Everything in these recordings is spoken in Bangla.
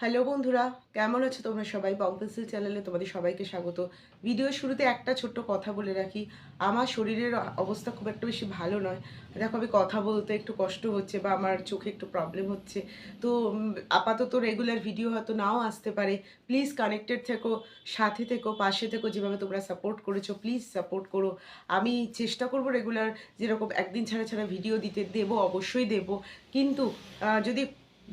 হ্যালো বন্ধুরা, কেমন আছো তোমরা সবাই? বংপেন্সিল চ্যানেলে তোমাদের সবাইকে স্বাগত। ভিডিওর শুরুতে একটা ছোট্ট কথা বলে রাখি। আমার শরীরের অবস্থা খুব একটা বেশি ভালো নয়। দেখো, আমি কথা বলতে একটু কষ্ট হচ্ছে বা আমার চোখে একটু প্রবলেম হচ্ছে। তো আপাতত রেগুলার ভিডিও হয়তো নাও আসতে পারে। প্লিজ কানেক্টেড থেকো, সাথে থেকো, পাশে থেকো, যেভাবে তোমরা সাপোর্ট করেছ প্লিজ সাপোর্ট করো। আমি চেষ্টা করব রেগুলার যেরকম একদিন ছাড়া ছাড়া ভিডিও দিতে, দেবো, অবশ্যই দেবো। কিন্তু যদি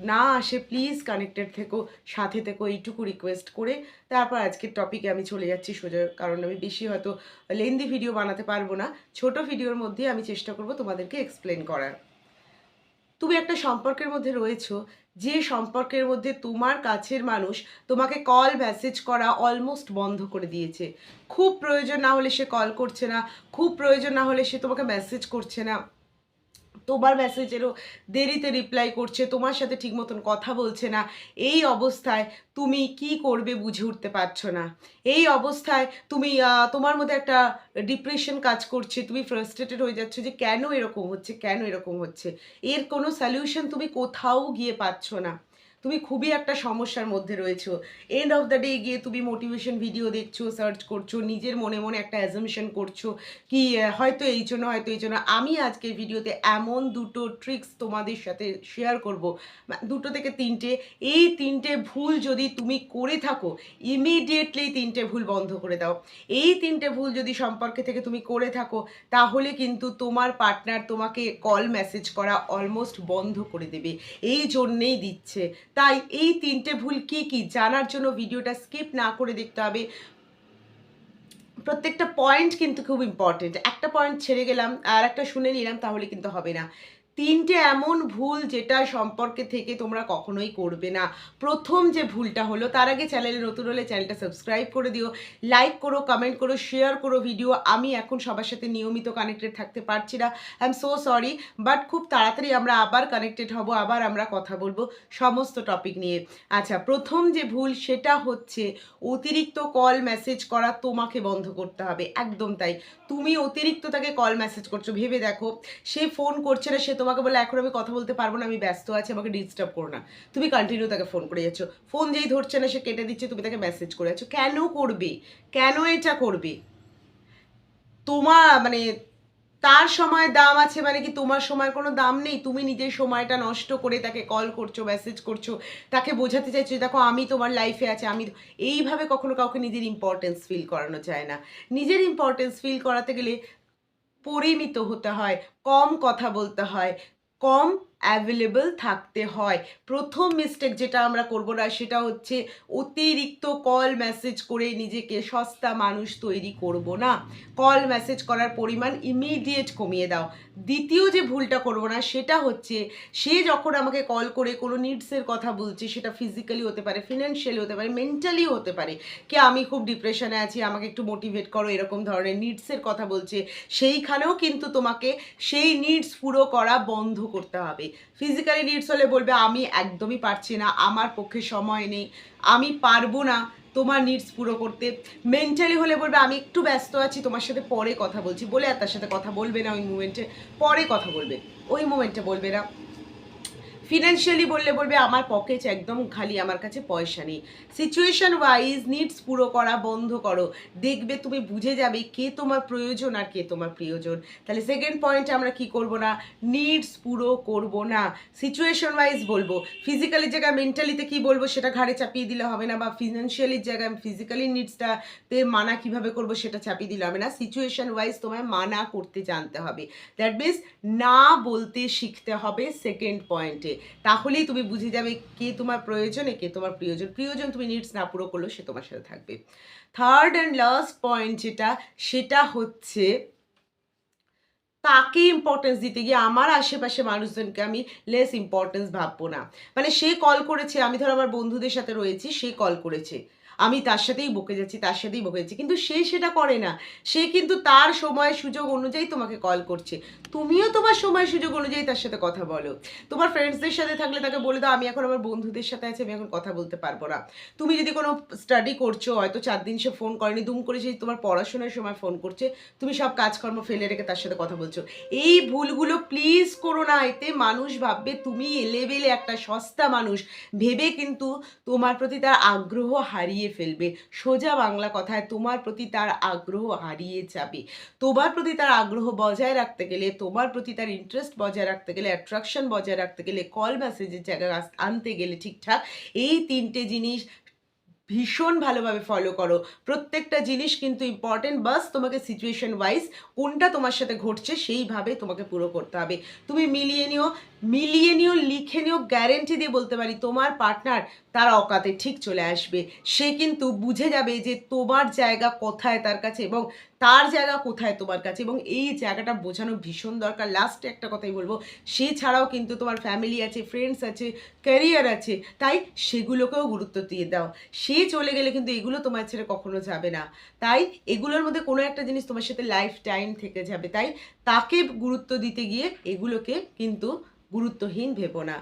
না আসে প্লিজ কানেক্টেড থেকো, সাথে থেকো, এইটুকু রিকোয়েস্ট করে। তারপর আজকের টপিকে আমি চলে যাচ্ছি সোজা, কারণ আমি বেশি হয়তো লেন্দি ভিডিও বানাতে পারব না। ছোট ভিডিওর মধ্যে আমি চেষ্টা করব তোমাদেরকে এক্সপ্লেন করার। তুমি একটা সম্পর্কের মধ্যে রয়েছো, যে সম্পর্কের মধ্যে তোমার কাছের মানুষ তোমাকে কল মেসেজ করা অলমোস্ট বন্ধ করে দিয়েছে। খুব প্রয়োজন না হলে সে কল করছে না, খুব প্রয়োজন না হলে সে তোমাকে মেসেজ করছে না। তোমার মেসেজেরও দেরিতে রিপ্লাই করছে, তোমার সাথে ঠিক মতন কথা বলছে না। এই অবস্থায় তুমি কি করবে বুঝে উঠতে পারছ না। এই অবস্থায় তুমি তোমার মধ্যে একটা ডিপ্রেশন কাজ করছে, তুমি ফ্রাস্ট্রেটেড হয়ে যাচ্ছ যে কেন এরকম হচ্ছে, কেন এরকম হচ্ছে। এর কোনো সলিউশন তুমি কোথাও গিয়ে পাচ্ছ না। তুমি খুবই একটা সমস্যার মধ্যে রয়েছো। এন্ড অফ দ্য ডে গিয়ে তুমি মোটিভেশন ভিডিও দেখছ সার্চ করছ, নিজের মনে মনে একটা অ্যাজামশন করছ কি হয়তো এই জন্য, হয়তো এই জন্য। আমি আজকের ভিডিওতে এমন দুটো ট্রিক্স তোমাদের সাথে শেয়ার করব। দুটো থেকে তিনটে। এই তিনটে ভুল যদি তুমি করে থাকো ইমিডিয়েটলি তিনটে ভুল বন্ধ করে দাও। এই তিনটে ভুল যদি সম্পর্কে থেকে তুমি করে থাকো, তাহলে কিন্তু তোমার পার্টনার তোমাকে কল মেসেজ করা অলমোস্ট বন্ধ করে দেবে। এই জন্যেই দিচ্ছে। তাই এই তিনটে ভুল কি কি জানার জন্য ভিডিওটা স্কিপ না করে দেখতে হবে। প্রত্যেকটা পয়েন্ট কিন্তু খুব ইম্পর্টেন্ট একটা পয়েন্ট ছেড়ে গেলাম আর একটা শুনে নিলাম, তাহলে কিন্তু হবে না। তিনটে এমন ভুল যেটা সম্পর্কে থেকে তোমরা কখনোই করবে না। প্রথম যে ভুলটা হলো, তার আগে চ্যানেলে নতুন হলে চ্যানেলটা সাবস্ক্রাইব করে দিও লাইক করো কমেন্ট করো শেয়ার করো ভিডিও আমি এখন সবার সাথে নিয়মিত কানেক্টেড থাকতে পারছি না। I am so sorry but খুব তাড়াতাড়ি আমরা আবার কানেক্টেড হব, আবার আমরা কথা বলব সমস্ত টপিক নিয়ে। আচ্ছা প্রথম যে ভুল সেটা হচ্ছে অতিরিক্ত কল মেসেজ করা তোমাকে বন্ধ করতে হবে। একদম তাই। তুমি অতিরিক্ত তাকে কল মেসেজ করছ। ভেবে দেখো, সে ফোন করছে না, সে তোমাকে বলে এখন আমি কথা বলতে পারব না, আমি ব্যস্ত আছি, আমাকে ডিস্টার্ব করো না। তুমি কন্টিনিউ তাকে ফোন করে যাচ্ছ। ফোন যেই ধরছে না, সে কেটে দিচ্ছে, তুমি তাকে মেসেজ করে যাচ্ছ। কেন করবে? কেন এটা করবে? তোমার মানে তার সময় দাম আছে মানে কি তোমার সময়ের কোনো দাম নেই? তুমি নিজের সময়টা নষ্ট করে তাকে কল করছ মেসেজ করছ, তাকে বোঝাতে চাইছো দেখো আমি তোমার লাইফে আছে, আমি এইভাবে কখনো কাউকে নিজের ইম্পর্টেন্স ফিল করানো যায় না। নিজের ইম্পর্টেন্স ফিল করাতে গেলে পরিমিত হতে হয় কম কথা বলতে হয় কম অ্যাভেলেবল থাকতে হয়। প্রথম মিস্টেক যেটা আমরা করব না, সেটা হচ্ছে অতিরিক্ত কল মেসেজ করে নিজেকে সস্তা মানুষ তৈরি করব না। কল মেসেজ করার পরিমাণ ইমিডিয়েট কমিয়ে দাও। দ্বিতীয় যে ভুলটা করব না, সেটা হচ্ছে সে যখন আমাকে কল করে কোনো নিডসের কথা বলছে, সেটা ফিজিক্যালি হতে পারে ফিনান্সিয়ালি হতে পারে মেন্টালিও হতে পারে, কি আমি খুব ডিপ্রেশনে আছি, আমাকে একটু মোটিভেট করো, এরকম ধরনের নিডসের কথা বলছে, সেইখানেও কিন্তু তোমাকে সেই নিডস পুরো করা বন্ধ করতে হবে। ফিজিক্যালি নিডস হলে বলবে, আমি একদমই পারছি না, আমার পক্ষে সময় নেই, আমি পারব না তোমার নিডস পুরো করতে। মেন্টালি হলে বলবে, আমি একটু ব্যস্ত আছি, তোমার সাথে পরে কথা বলছি। বলে আর তার সাথে কথা বলবে না ওই মুমেন্টে পরে কথা বলবে। ওই মুমেন্টে বলবে না। ফিনান্সিয়ালি বললে বলবে, আমার পকেট একদম খালি, আমার কাছে পয়সা নেই। সিচুয়েশন ওয়াইজ নিডস পুরো করা, বন্ধ করো। দেখবে তুমি বুঝে যাবে কে তোমার প্রয়োজন আর কে তোমার প্রিয়জন। তাহলে সেকেন্ড পয়েন্টে আমরা কি করব না? নিডস পুরো করব না। সিচুয়েশন ওয়াইজ বলব ফিজিক্যালি জায়গায় মেন্টালিতে কি বলব সেটা ঘাড়ে চাপিয়ে দিলে হবে না, বা ফিনান্সিয়ালির জায়গায় ফিজিক্যালি নিডসটা তে মানা কীভাবে করব সেটা চাপিয়ে দিলে হবে না। সিচুয়েশন ওয়াইজ তোমায় মানা করতে জানতে হবে। দ্যাট মিনস না বলতে শিখতে হবে সেকেন্ড পয়েন্টে তাহলেই তুমি বুঝে যাবে কে তোমার প্রয়োজনে কে তোমার প্রিয়জন। প্রিয়জন তুমি নিডস না পুরো করলেও সে তোমার সাথে থাকবে। থার্ড অ্যান্ড লাস্ট পয়েন্ট যেটা, সেটা হচ্ছে তাকে ইম্পর্টেন্স দিতে গিয়ে আমার আশেপাশে মানুষজনকে আমি লেস ইম্পর্টেন্স ভাববো না। মানে সে কল করেছে, আমি ধরো আমার বন্ধুদের সাথে রয়েছি, সে কল করেছে। আমি তার সাথেই বকে যাচ্ছি, তার সাথেই বকে যাচ্ছি। কিন্তু সে সেটা করে না। সে কিন্তু তার সময় সুযোগ অনুযায়ী তোমাকে কল করছে। তুমিও তোমার সময় সুযোগ অনুযায়ী তার সাথে কথা বলো। তোমার ফ্রেন্ডসদের সাথে থাকলে তাকে বলে দাও, আমি এখন আমার বন্ধুদের সাথে আছি, আমি এখন কথা বলতে পারব না। তুমি যদি কোনো স্টাডি করছ, হয়তো চার দিন সে ফোন করেনি, দুম করে সেই তোমার পড়াশোনার সময় ফোন করছে, তুমি সব কাজকর্ম ফেলে রেখে তার সাথে কথা বলছো। এই ভুলগুলো প্লিজ করো না। এতে মানুষ ভাববে তুমি এলেবেলে একটা সস্তা মানুষ। ভেবে কিন্তু তোমার প্রতি তার আগ্রহ হারিয়ে ফেলবে। সোজা বাংলা কথায় তোমার প্রতি তার আগ্রহ হারিয়ে যাবে। তোমার প্রতি তার আগ্রহ বজায় রাখতে গেলে, তোমার প্রতি তার ইন্টারেস্ট বজায় রাখতে গেলে অ্যাট্রাকশন বজায় রাখতে গেলে কল মেসেজের জায়গায় আনতে গেলে ঠিকঠাক এই তিনটে জিনিস ভীষণ ভালোভাবে ফলো করো। প্রত্যেকটা জিনিস কিন্তু ইম্পর্টেন্ট বাস তোমাকে সিচুয়েশন ওয়াইজ কোনটা তোমার সাথে ঘটছে সেইভাবে তোমাকে পুরো করতে হবে। তুমি মিলিয়ে নিও মিলিয়ে নিও, লিখে নিও গ্যারেন্টি দিয়ে বলতে পারি তোমার পার্টনার তার অকাতে ঠিক চলে আসবে। সে কিন্তু বুঝে যাবে যে তোমার জায়গা কোথায় তার কাছে এবং তার জায়গা কোথায় তোমার কাছে এবং এই জায়গাটা বোঝানো ভীষণ দরকার। লাস্টে একটা কথাই বলব, সে ছাড়াও কিন্তু তোমার ফ্যামিলি আছে ফ্রেন্ডস আছে ক্যারিয়ার আছে, তাই সেগুলোকেও গুরুত্ব দিয়ে দাও। সে চলে গেলে কিন্তু এগুলো তোমার ছেড়ে কখনো যাবে না। তাই এগুলোর মধ্যে কোনো একটা জিনিস তোমার সাথে লাইফ টাইম থেকে যাবে। তাই তাকে গুরুত্ব দিতে গিয়ে এগুলোকে কিন্তু গুরুত্বহীন ভেবো না।